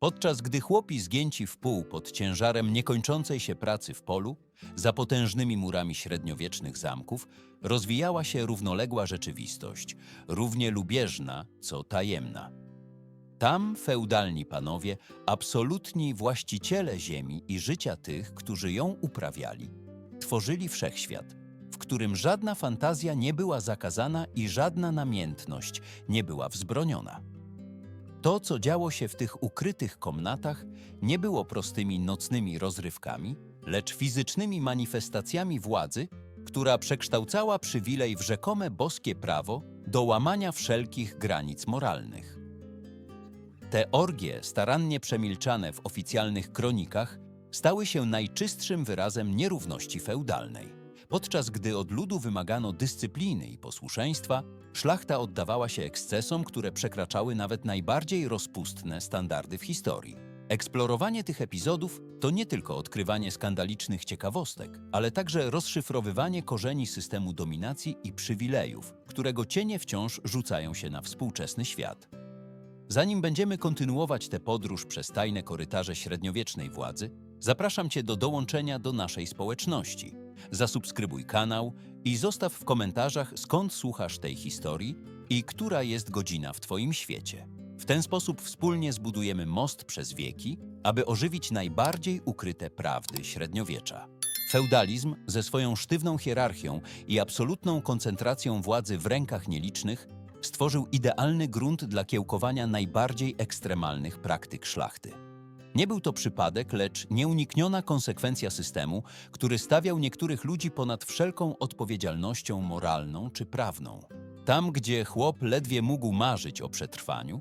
Podczas gdy chłopi zgięci w pół pod ciężarem niekończącej się pracy w polu, za potężnymi murami średniowiecznych zamków, rozwijała się równoległa rzeczywistość, równie lubieżna, co tajemna. Tam feudalni panowie, absolutni właściciele ziemi i życia tych, którzy ją uprawiali, tworzyli wszechświat, w którym żadna fantazja nie była zakazana i żadna namiętność nie była wzbroniona. To, co działo się w tych ukrytych komnatach, nie było prostymi nocnymi rozrywkami, lecz fizycznymi manifestacjami władzy, która przekształcała przywilej w rzekome boskie prawo do łamania wszelkich granic moralnych. Te orgie, starannie przemilczane w oficjalnych kronikach, stały się najczystszym wyrazem nierówności feudalnej. Podczas gdy od ludu wymagano dyscypliny i posłuszeństwa, szlachta oddawała się ekscesom, które przekraczały nawet najbardziej rozpustne standardy w historii. Eksplorowanie tych epizodów to nie tylko odkrywanie skandalicznych ciekawostek, ale także rozszyfrowywanie korzeni systemu dominacji i przywilejów, którego cienie wciąż rzucają się na współczesny świat. Zanim będziemy kontynuować tę podróż przez tajne korytarze średniowiecznej władzy, zapraszam Cię do dołączenia do naszej społeczności. Zasubskrybuj kanał i zostaw w komentarzach, skąd słuchasz tej historii i która jest godzina w Twoim świecie. W ten sposób wspólnie zbudujemy most przez wieki, aby ożywić najbardziej ukryte prawdy średniowiecza. Feudalizm ze swoją sztywną hierarchią i absolutną koncentracją władzy w rękach nielicznych stworzył idealny grunt dla kiełkowania najbardziej ekstremalnych praktyk szlachty. Nie był to przypadek, lecz nieunikniona konsekwencja systemu, który stawiał niektórych ludzi ponad wszelką odpowiedzialnością moralną czy prawną. Tam, gdzie chłop ledwie mógł marzyć o przetrwaniu,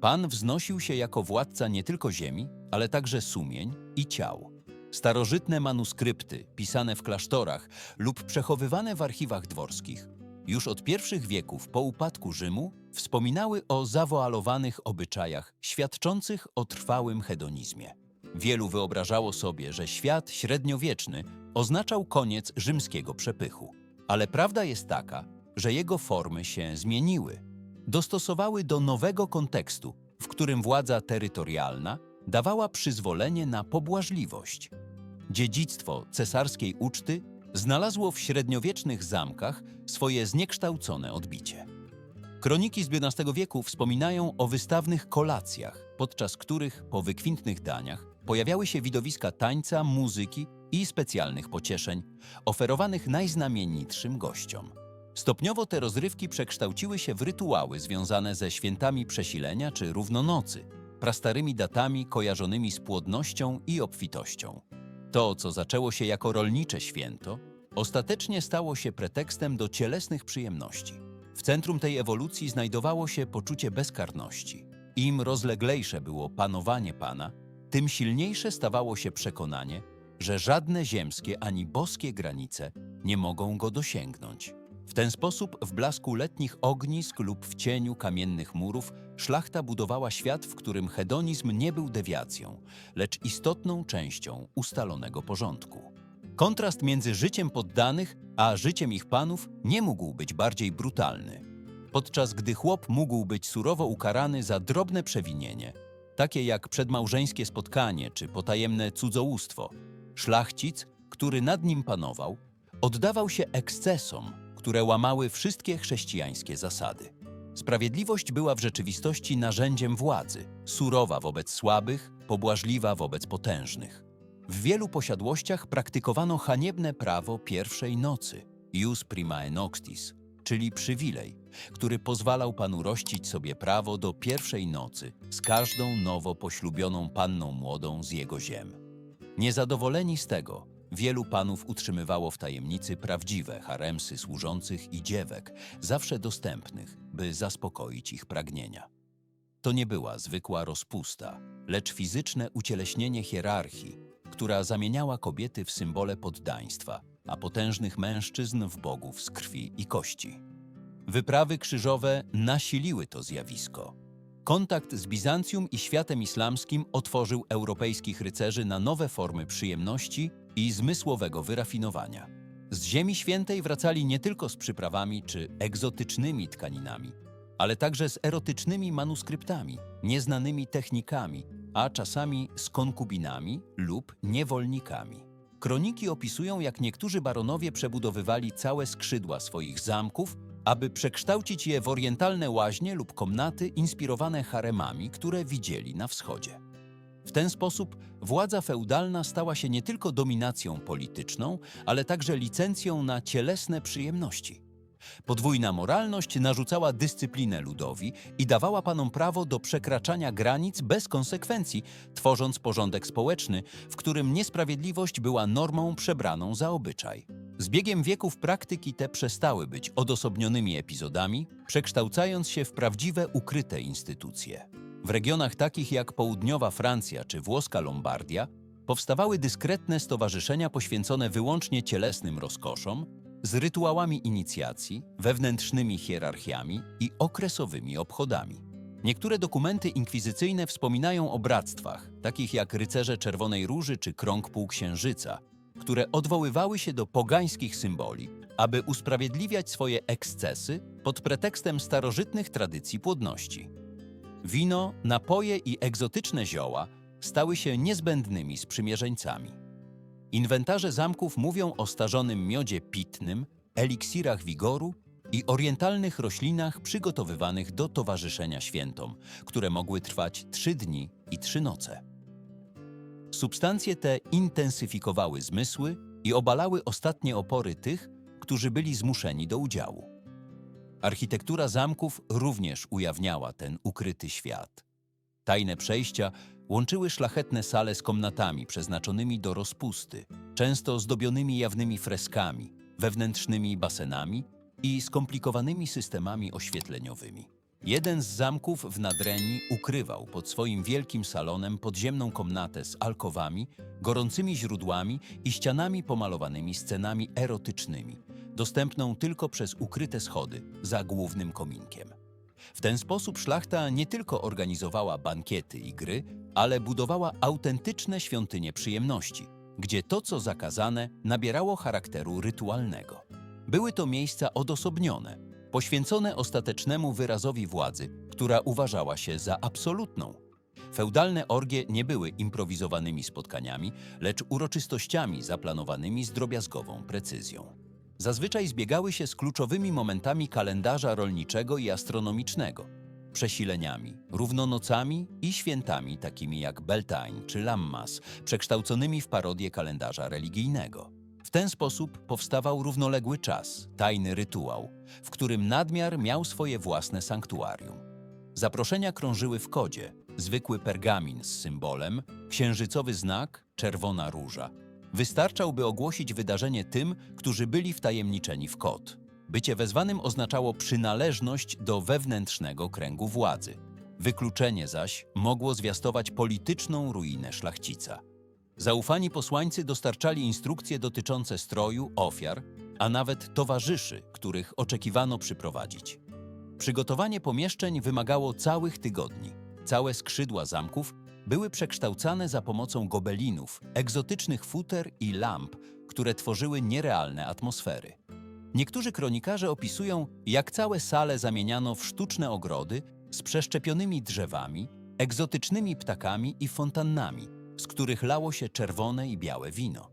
Pan wznosił się jako władca nie tylko ziemi, ale także sumień i ciał. Starożytne manuskrypty, pisane w klasztorach lub przechowywane w archiwach dworskich, już od pierwszych wieków po upadku Rzymu wspominały o zawoalowanych obyczajach świadczących o trwałym hedonizmie. Wielu wyobrażało sobie, że świat średniowieczny oznaczał koniec rzymskiego przepychu. Ale prawda jest taka, że jego formy się zmieniły. Dostosowały do nowego kontekstu, w którym władza terytorialna dawała przyzwolenie na pobłażliwość. Dziedzictwo cesarskiej uczty znalazło w średniowiecznych zamkach swoje zniekształcone odbicie. Kroniki z XV wieku wspominają o wystawnych kolacjach, podczas których po wykwintnych daniach pojawiały się widowiska tańca, muzyki i specjalnych pocieszeń, oferowanych najznamienitszym gościom. Stopniowo te rozrywki przekształciły się w rytuały związane ze świętami przesilenia czy równonocy, prastarymi datami kojarzonymi z płodnością i obfitością. To, co zaczęło się jako rolnicze święto, ostatecznie stało się pretekstem do cielesnych przyjemności. W centrum tej ewolucji znajdowało się poczucie bezkarności. Im rozleglejsze było panowanie Pana, tym silniejsze stawało się przekonanie, że żadne ziemskie ani boskie granice nie mogą go dosięgnąć. W ten sposób w blasku letnich ognisk lub w cieniu kamiennych murów szlachta budowała świat, w którym hedonizm nie był dewiacją, lecz istotną częścią ustalonego porządku. Kontrast między życiem poddanych a życiem ich panów nie mógł być bardziej brutalny. Podczas gdy chłop mógł być surowo ukarany za drobne przewinienie, takie jak przedmałżeńskie spotkanie czy potajemne cudzołóstwo, szlachcic, który nad nim panował, oddawał się ekscesom, które łamały wszystkie chrześcijańskie zasady. Sprawiedliwość była w rzeczywistości narzędziem władzy, surowa wobec słabych, pobłażliwa wobec potężnych. W wielu posiadłościach praktykowano haniebne prawo pierwszej nocy, jus primae noctis, czyli przywilej, który pozwalał panu rościć sobie prawo do pierwszej nocy z każdą nowo poślubioną panną młodą z jego ziem. Niezadowoleni z tego, wielu panów utrzymywało w tajemnicy prawdziwe haremsy służących i dziewek, zawsze dostępnych, by zaspokoić ich pragnienia. To nie była zwykła rozpusta, lecz fizyczne ucieleśnienie hierarchii, która zamieniała kobiety w symbole poddaństwa, a potężnych mężczyzn w bogów z krwi i kości. Wyprawy krzyżowe nasiliły to zjawisko. Kontakt z Bizancjum i światem islamskim otworzył europejskich rycerzy na nowe formy przyjemności i zmysłowego wyrafinowania. Z Ziemi Świętej wracali nie tylko z przyprawami czy egzotycznymi tkaninami, ale także z erotycznymi manuskryptami, nieznanymi technikami a czasami z konkubinami lub niewolnikami. Kroniki opisują, jak niektórzy baronowie przebudowywali całe skrzydła swoich zamków, aby przekształcić je w orientalne łaźnie lub komnaty inspirowane haremami, które widzieli na wschodzie. W ten sposób władza feudalna stała się nie tylko dominacją polityczną, ale także licencją na cielesne przyjemności. Podwójna moralność narzucała dyscyplinę ludowi i dawała panom prawo do przekraczania granic bez konsekwencji, tworząc porządek społeczny, w którym niesprawiedliwość była normą przebraną za obyczaj. Z biegiem wieków praktyki te przestały być odosobnionymi epizodami, przekształcając się w prawdziwe ukryte instytucje. W regionach takich jak południowa Francja czy włoska Lombardia powstawały dyskretne stowarzyszenia poświęcone wyłącznie cielesnym rozkoszom, z rytuałami inicjacji, wewnętrznymi hierarchiami i okresowymi obchodami. Niektóre dokumenty inkwizycyjne wspominają o bractwach, takich jak rycerze Czerwonej Róży czy Krąg Półksiężyca, które odwoływały się do pogańskich symboli, aby usprawiedliwiać swoje ekscesy pod pretekstem starożytnych tradycji płodności. Wino, napoje i egzotyczne zioła stały się niezbędnymi sprzymierzeńcami. Inwentarze zamków mówią o starzonym miodzie pitnym, eliksirach wigoru i orientalnych roślinach przygotowywanych do towarzyszenia świętom, które mogły trwać trzy dni i trzy noce. Substancje te intensyfikowały zmysły i obalały ostatnie opory tych, którzy byli zmuszeni do udziału. Architektura zamków również ujawniała ten ukryty świat. Tajne przejścia łączyły szlachetne sale z komnatami przeznaczonymi do rozpusty, często zdobionymi jawnymi freskami, wewnętrznymi basenami i skomplikowanymi systemami oświetleniowymi. Jeden z zamków w Nadrenii ukrywał pod swoim wielkim salonem podziemną komnatę z alkowami, gorącymi źródłami i ścianami pomalowanymi scenami erotycznymi, dostępną tylko przez ukryte schody za głównym kominkiem. W ten sposób szlachta nie tylko organizowała bankiety i gry, ale budowała autentyczne świątynie przyjemności, gdzie to, co zakazane, nabierało charakteru rytualnego. Były to miejsca odosobnione, poświęcone ostatecznemu wyrazowi władzy, która uważała się za absolutną. Feudalne orgie nie były improwizowanymi spotkaniami, lecz uroczystościami zaplanowanymi z drobiazgową precyzją. Zazwyczaj zbiegały się z kluczowymi momentami kalendarza rolniczego i astronomicznego, przesileniami, równonocami i świętami takimi jak Beltane czy Lammas, przekształconymi w parodię kalendarza religijnego. W ten sposób powstawał równoległy czas, tajny rytuał, w którym nadmiar miał swoje własne sanktuarium. Zaproszenia krążyły w kodzie, zwykły pergamin z symbolem, księżycowy znak, czerwona róża. Wystarczał, by ogłosić wydarzenie tym, którzy byli wtajemniczeni w kod. Bycie wezwanym oznaczało przynależność do wewnętrznego kręgu władzy. Wykluczenie zaś mogło zwiastować polityczną ruinę szlachcica. Zaufani posłańcy dostarczali instrukcje dotyczące stroju, ofiar, a nawet towarzyszy, których oczekiwano przyprowadzić. Przygotowanie pomieszczeń wymagało całych tygodni. Całe skrzydła zamków były przekształcane za pomocą gobelinów, egzotycznych futer i lamp, które tworzyły nierealne atmosfery. Niektórzy kronikarze opisują, jak całe sale zamieniano w sztuczne ogrody z przeszczepionymi drzewami, egzotycznymi ptakami i fontannami, z których lało się czerwone i białe wino.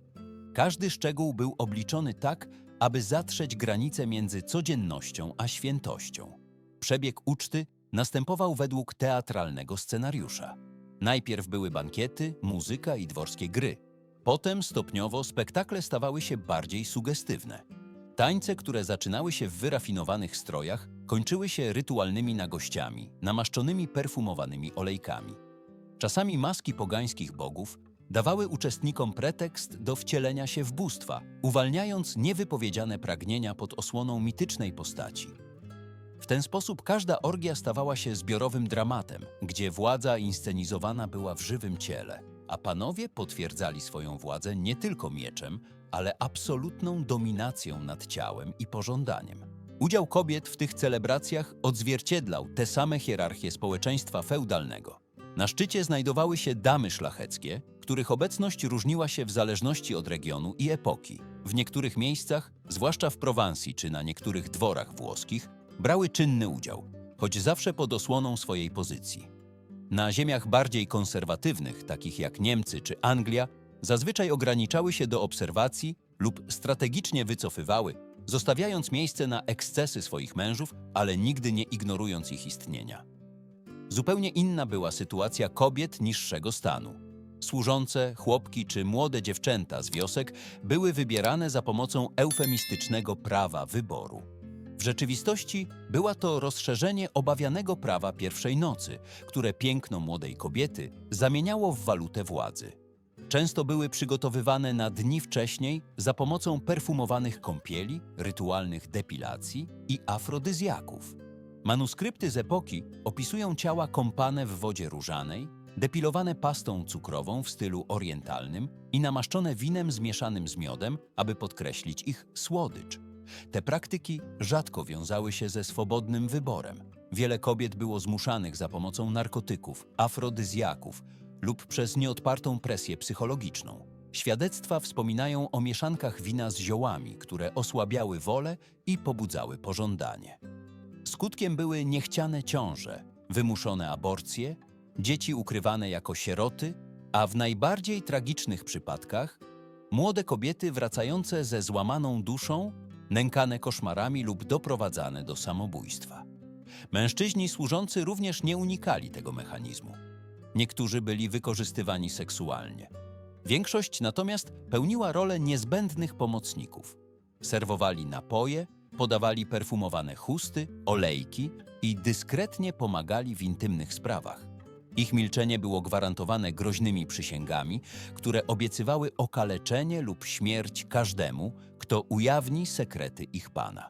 Każdy szczegół był obliczony tak, aby zatrzeć granice między codziennością a świętością. Przebieg uczty następował według teatralnego scenariusza. Najpierw były bankiety, muzyka i dworskie gry. Potem stopniowo spektakle stawały się bardziej sugestywne. Tańce, które zaczynały się w wyrafinowanych strojach, kończyły się rytualnymi nagościami, namaszczonymi perfumowanymi olejkami. Czasami maski pogańskich bogów dawały uczestnikom pretekst do wcielenia się w bóstwa, uwalniając niewypowiedziane pragnienia pod osłoną mitycznej postaci. W ten sposób każda orgia stawała się zbiorowym dramatem, gdzie władza inscenizowana była w żywym ciele, a panowie potwierdzali swoją władzę nie tylko mieczem, ale absolutną dominacją nad ciałem i pożądaniem. Udział kobiet w tych celebracjach odzwierciedlał te same hierarchie społeczeństwa feudalnego. Na szczycie znajdowały się damy szlacheckie, których obecność różniła się w zależności od regionu i epoki. W niektórych miejscach, zwłaszcza w Prowansji czy na niektórych dworach włoskich, brały czynny udział, choć zawsze pod osłoną swojej pozycji. Na ziemiach bardziej konserwatywnych, takich jak Niemcy czy Anglia, zazwyczaj ograniczały się do obserwacji lub strategicznie wycofywały, zostawiając miejsce na ekscesy swoich mężów, ale nigdy nie ignorując ich istnienia. Zupełnie inna była sytuacja kobiet niższego stanu. Służące, chłopki czy młode dziewczęta z wiosek były wybierane za pomocą eufemistycznego prawa wyboru. W rzeczywistości była to rozszerzenie obawianego prawa pierwszej nocy, które piękno młodej kobiety zamieniało w walutę władzy. Często były przygotowywane na dni wcześniej za pomocą perfumowanych kąpieli, rytualnych depilacji i afrodyzjaków. Manuskrypty z epoki opisują ciała kąpane w wodzie różanej, depilowane pastą cukrową w stylu orientalnym i namaszczone winem zmieszanym z miodem, aby podkreślić ich słodycz. Te praktyki rzadko wiązały się ze swobodnym wyborem. Wiele kobiet było zmuszanych za pomocą narkotyków, afrodyzjaków lub przez nieodpartą presję psychologiczną. Świadectwa wspominają o mieszankach wina z ziołami, które osłabiały wolę i pobudzały pożądanie. Skutkiem były niechciane ciąże, wymuszone aborcje, dzieci ukrywane jako sieroty, a w najbardziej tragicznych przypadkach młode kobiety wracające ze złamaną duszą, nękane koszmarami lub doprowadzane do samobójstwa. Mężczyźni służący również nie unikali tego mechanizmu. Niektórzy byli wykorzystywani seksualnie. Większość natomiast pełniła rolę niezbędnych pomocników. Serwowali napoje, podawali perfumowane chusty, olejki i dyskretnie pomagali w intymnych sprawach. Ich milczenie było gwarantowane groźnymi przysięgami, które obiecywały okaleczenie lub śmierć każdemu, kto ujawni sekrety ich pana.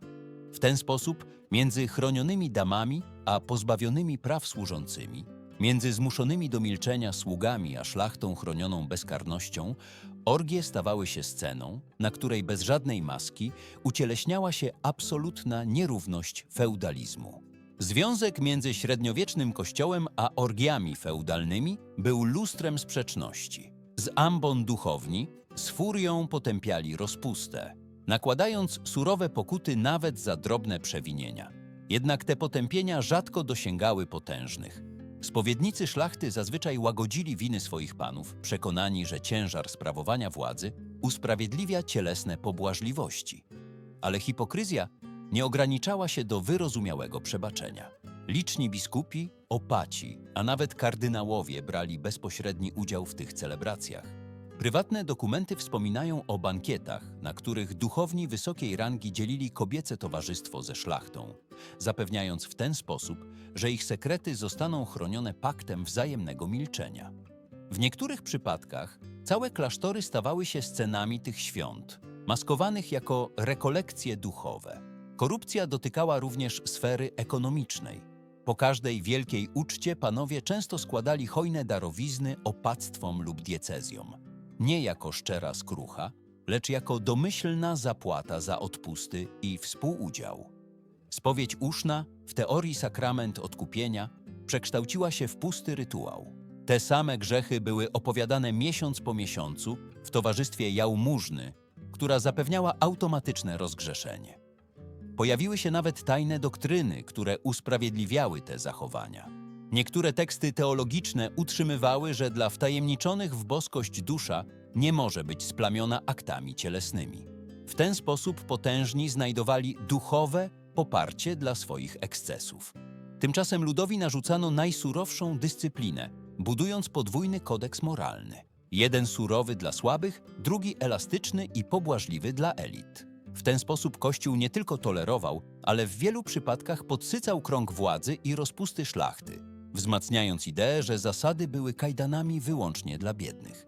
W ten sposób między chronionymi damami a pozbawionymi praw służącymi, między zmuszonymi do milczenia sługami a szlachtą chronioną bezkarnością, orgie stawały się sceną, na której bez żadnej maski ucieleśniała się absolutna nierówność feudalizmu. Związek między średniowiecznym kościołem a orgiami feudalnymi był lustrem sprzeczności. Z ambon duchowni z furią potępiali rozpustę, nakładając surowe pokuty nawet za drobne przewinienia. Jednak te potępienia rzadko dosięgały potężnych. Spowiednicy szlachty zazwyczaj łagodzili winy swoich panów, przekonani, że ciężar sprawowania władzy usprawiedliwia cielesne pobłażliwości. Ale hipokryzja nie ograniczała się do wyrozumiałego przebaczenia. Liczni biskupi, opaci, a nawet kardynałowie brali bezpośredni udział w tych celebracjach. Prywatne dokumenty wspominają o bankietach, na których duchowni wysokiej rangi dzielili kobiece towarzystwo ze szlachtą, zapewniając w ten sposób, że ich sekrety zostaną chronione paktem wzajemnego milczenia. W niektórych przypadkach całe klasztory stawały się scenami tych świąt, maskowanych jako rekolekcje duchowe. Korupcja dotykała również sfery ekonomicznej. Po każdej wielkiej uczcie panowie często składali hojne darowizny opactwom lub diecezjom. Nie jako szczera skrucha, lecz jako domyślna zapłata za odpusty i współudział. Spowiedź uszna, w teorii sakrament odkupienia, przekształciła się w pusty rytuał. Te same grzechy były opowiadane miesiąc po miesiącu w towarzystwie jałmużny, która zapewniała automatyczne rozgrzeszenie. Pojawiły się nawet tajne doktryny, które usprawiedliwiały te zachowania. Niektóre teksty teologiczne utrzymywały, że dla wtajemniczonych w boskość dusza nie może być splamiona aktami cielesnymi. W ten sposób potężni znajdowali duchowe poparcie dla swoich ekscesów. Tymczasem ludowi narzucano najsurowszą dyscyplinę, budując podwójny kodeks moralny. Jeden surowy dla słabych, drugi elastyczny i pobłażliwy dla elit. W ten sposób Kościół nie tylko tolerował, ale w wielu przypadkach podsycał krąg władzy i rozpusty szlachty, wzmacniając ideę, że zasady były kajdanami wyłącznie dla biednych.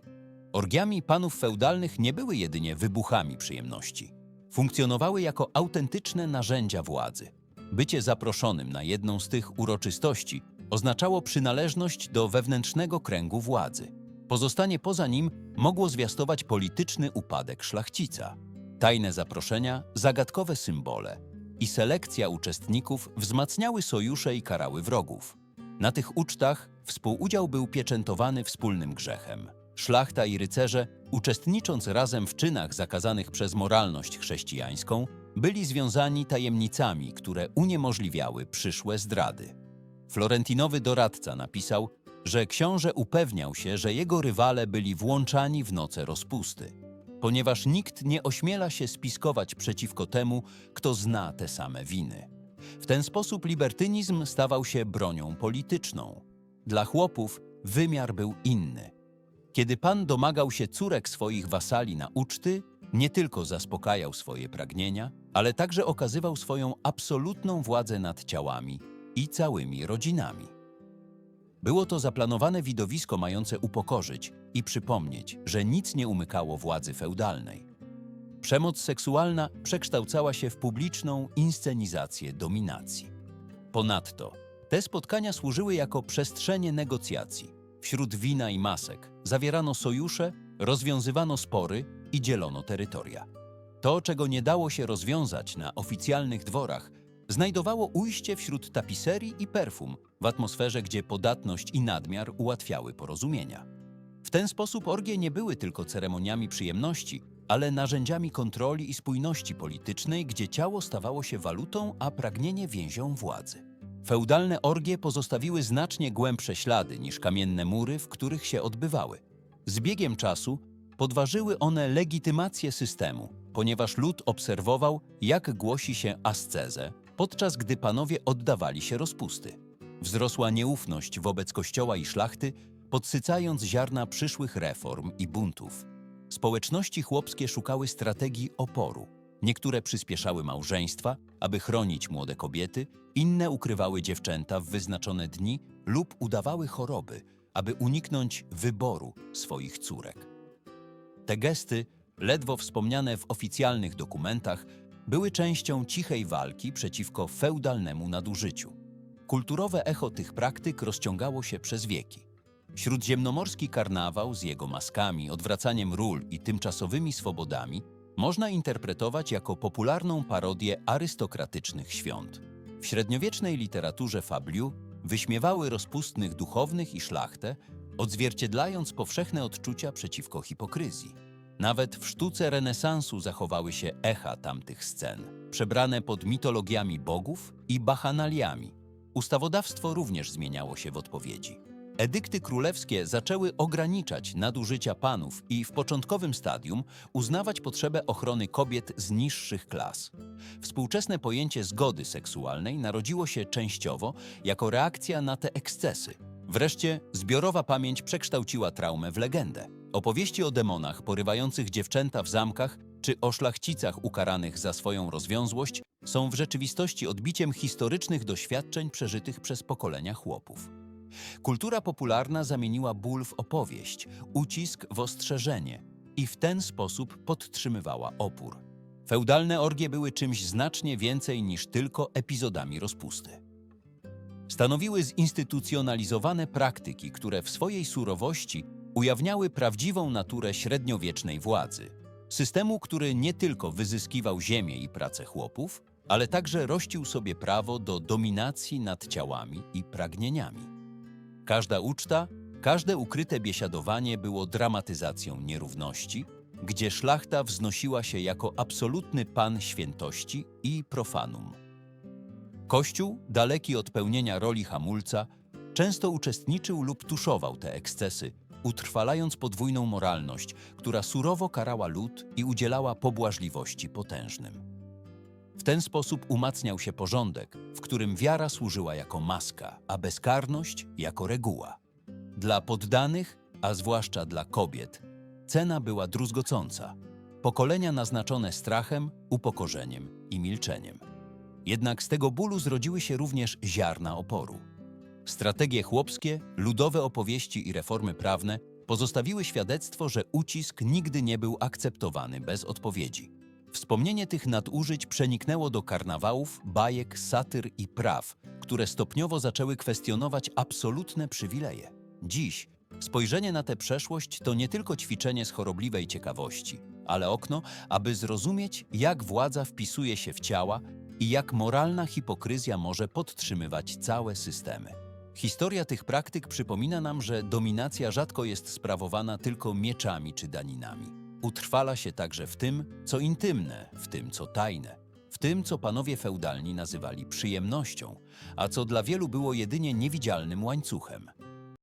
Orgiami panów feudalnych nie były jedynie wybuchami przyjemności. Funkcjonowały jako autentyczne narzędzia władzy. Bycie zaproszonym na jedną z tych uroczystości oznaczało przynależność do wewnętrznego kręgu władzy. Pozostanie poza nim mogło zwiastować polityczny upadek szlachcica. Tajne zaproszenia, zagadkowe symbole i selekcja uczestników wzmacniały sojusze i karały wrogów. Na tych ucztach współudział był pieczętowany wspólnym grzechem. Szlachta i rycerze, uczestnicząc razem w czynach zakazanych przez moralność chrześcijańską, byli związani tajemnicami, które uniemożliwiały przyszłe zdrady. Florentinowy doradca napisał, że książę upewniał się, że jego rywale byli włączani w noce rozpusty, ponieważ nikt nie ośmiela się spiskować przeciwko temu, kto zna te same winy. W ten sposób libertynizm stawał się bronią polityczną. Dla chłopów wymiar był inny. Kiedy pan domagał się córek swoich wasali na uczty, nie tylko zaspokajał swoje pragnienia, ale także okazywał swoją absolutną władzę nad ciałami i całymi rodzinami. Było to zaplanowane widowisko mające upokorzyć i przypomnieć, że nic nie umykało władzy feudalnej. Przemoc seksualna przekształcała się w publiczną inscenizację dominacji. Ponadto, te spotkania służyły jako przestrzenie negocjacji. Wśród wina i masek zawierano sojusze, rozwiązywano spory i dzielono terytoria. To, czego nie dało się rozwiązać na oficjalnych dworach, znajdowało ujście wśród tapiserii i perfum, w atmosferze, gdzie podatność i nadmiar ułatwiały porozumienia. W ten sposób orgie nie były tylko ceremoniami przyjemności, ale narzędziami kontroli i spójności politycznej, gdzie ciało stawało się walutą, a pragnienie więzią władzy. Feudalne orgie pozostawiły znacznie głębsze ślady niż kamienne mury, w których się odbywały. Z biegiem czasu podważyły one legitymację systemu, ponieważ lud obserwował, jak głosi się ascezę, podczas gdy panowie oddawali się rozpusty. Wzrosła nieufność wobec kościoła i szlachty, podsycając ziarna przyszłych reform i buntów. Społeczności chłopskie szukały strategii oporu. Niektóre przyspieszały małżeństwa, aby chronić młode kobiety, inne ukrywały dziewczęta w wyznaczone dni lub udawały choroby, aby uniknąć wyboru swoich córek. Te gesty, ledwo wspomniane w oficjalnych dokumentach, były częścią cichej walki przeciwko feudalnemu nadużyciu. Kulturowe echo tych praktyk rozciągało się przez wieki. Śródziemnomorski karnawał z jego maskami, odwracaniem ról i tymczasowymi swobodami można interpretować jako popularną parodię arystokratycznych świąt. W średniowiecznej literaturze fabliu wyśmiewały rozpustnych duchownych i szlachtę, odzwierciedlając powszechne odczucia przeciwko hipokryzji. Nawet w sztuce renesansu zachowały się echa tamtych scen, przebrane pod mitologiami bogów i bachanaliami. Ustawodawstwo również zmieniało się w odpowiedzi. Edykty królewskie zaczęły ograniczać nadużycia panów i w początkowym stadium uznawać potrzebę ochrony kobiet z niższych klas. Współczesne pojęcie zgody seksualnej narodziło się częściowo jako reakcja na te ekscesy. Wreszcie zbiorowa pamięć przekształciła traumę w legendę. Opowieści o demonach porywających dziewczęta w zamkach czy o szlachcicach ukaranych za swoją rozwiązłość są w rzeczywistości odbiciem historycznych doświadczeń przeżytych przez pokolenia chłopów. Kultura popularna zamieniła ból w opowieść, ucisk w ostrzeżenie i w ten sposób podtrzymywała opór. Feudalne orgie były czymś znacznie więcej niż tylko epizodami rozpusty. Stanowiły zinstytucjonalizowane praktyki, które w swojej surowości ujawniały prawdziwą naturę średniowiecznej władzy. Systemu, który nie tylko wyzyskiwał ziemię i pracę chłopów, ale także rościł sobie prawo do dominacji nad ciałami i pragnieniami. Każda uczta, każde ukryte biesiadowanie było dramatyzacją nierówności, gdzie szlachta wznosiła się jako absolutny pan świętości i profanum. Kościół, daleki od pełnienia roli hamulca, często uczestniczył lub tuszował te ekscesy, utrwalając podwójną moralność, która surowo karała lud i udzielała pobłażliwości potężnym. W ten sposób umacniał się porządek, w którym wiara służyła jako maska, a bezkarność jako reguła. Dla poddanych, a zwłaszcza dla kobiet, cena była druzgocąca. Pokolenia naznaczone strachem, upokorzeniem i milczeniem. Jednak z tego bólu zrodziły się również ziarna oporu. Strategie chłopskie, ludowe opowieści i reformy prawne pozostawiły świadectwo, że ucisk nigdy nie był akceptowany bez odpowiedzi. Wspomnienie tych nadużyć przeniknęło do karnawałów, bajek, satyr i praw, które stopniowo zaczęły kwestionować absolutne przywileje. Dziś spojrzenie na tę przeszłość to nie tylko ćwiczenie z chorobliwej ciekawości, ale okno, aby zrozumieć, jak władza wpisuje się w ciała i jak moralna hipokryzja może podtrzymywać całe systemy. Historia tych praktyk przypomina nam, że dominacja rzadko jest sprawowana tylko mieczami czy daninami. Utrwala się także w tym, co intymne, w tym, co tajne, w tym, co panowie feudalni nazywali przyjemnością, a co dla wielu było jedynie niewidzialnym łańcuchem.